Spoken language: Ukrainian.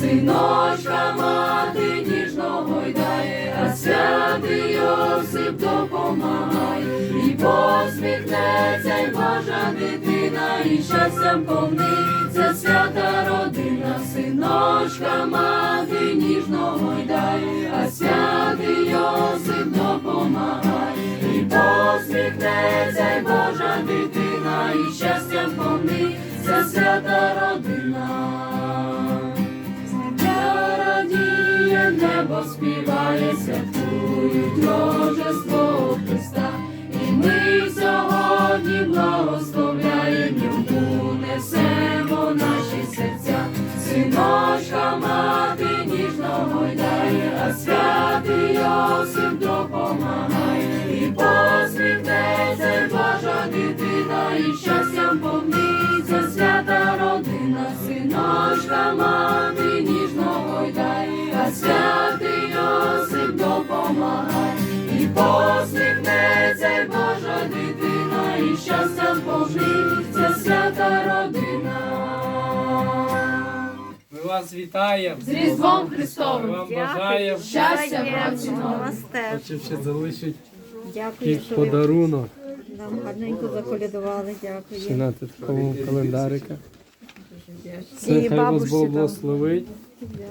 синочка мати ніжно гойдає, а святий Йосип допомагає, і посміхнеться й Божа дитина, і щастям повниться свята родина, синочка мати ніжно гойдає, а святий Йосип допомагає, і посміхнеться й Божа дитина, і щастям повниться небо співає, святкують Рождество Христа. І ми сьогодні благословляємо, йому несемо наші серця. Синочка мати ніжно гойдає, а святий Йосип допомагає. І посміхнеться Божа дитина, і щастям повниться свята родина, синочка мати ніжно гойдає, а посміхнеться й Божа дитина, і щастям повниться свята родина. Ми вас вітаємо. З Різдвом Христовим! вам бажаємо, Щастя, щоб ще залишить Дякую, що ви подарунок. нам гарненько заколядували. Дякую. На такому календарика. І Це хай вас бабусі Бог там. благословить. Дякую.